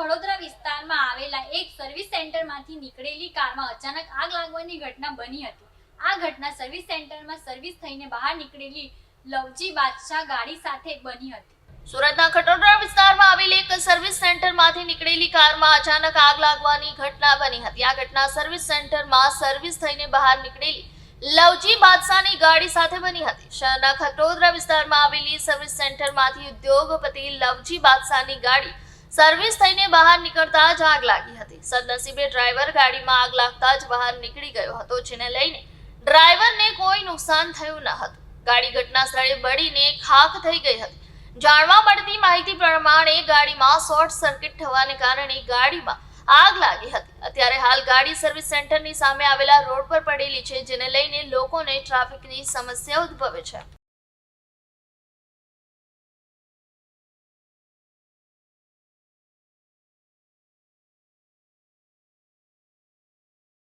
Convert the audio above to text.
ખડોદરા વિસ્તારમાં આવેલા એક સર્વિસ સેન્ટરમાંથી નીકળેલી કારમાં અચાનક આગ લાગવાની ઘટના બની હતી. આ ઘટના સર્વિસ સેન્ટરમાં સર્વિસ થઈને બહાર નીકળેલી લવજી બાદશાહ ગાડી સાથે બની હતી. સુરતના ખટોદરા વિસ્તારમાં આવેલી એક સર્વિસ સેન્ટરમાંથી નીકળેલી કારમાં અચાનક આગ લાગવાની ઘટના બની હતી. આ ઘટના સર્વિસ સેન્ટરમાં સર્વિસ થઈને બહાર નીકળેલી લવજી બાદશાહની ગાડી સાથે બની હતી. શહેરના ખટોદરા વિસ્તારમાં આવેલી સર્વિસ સેન્ટરમાંથી ઉદ્યોગપતિ લવજી બાદશાહની ગાડી સર્વિસ થઈને બહાર નીકળતા જ આગ લાગી હતી. સદનસીબે ડ્રાઈવર ગાડીમાં આગ લાગતા જ બહાર નીકળી ગયો હતો, જેને લઈને ડ્રાઈવરને કોઈ નુકસાન થયું ન હતું. ગાડી ઘટના સ્થળે બળીને ખાખ થઈ ગઈ હતી. જાણવા મળતી માહિતી પ્રમાણે ગાડીમાં શોર્ટ સર્કિટ થવાને કારણે ગાડીમાં આગ લાગી હતી. અત્યારે હાલ ગાડી સર્વિસ સેન્ટરની સામે આવેલા રોડ પર પડેલી છે, જેને લઈને લોકોને ટ્રાફિકની સમસ્યા ઉદ્ભવે છે.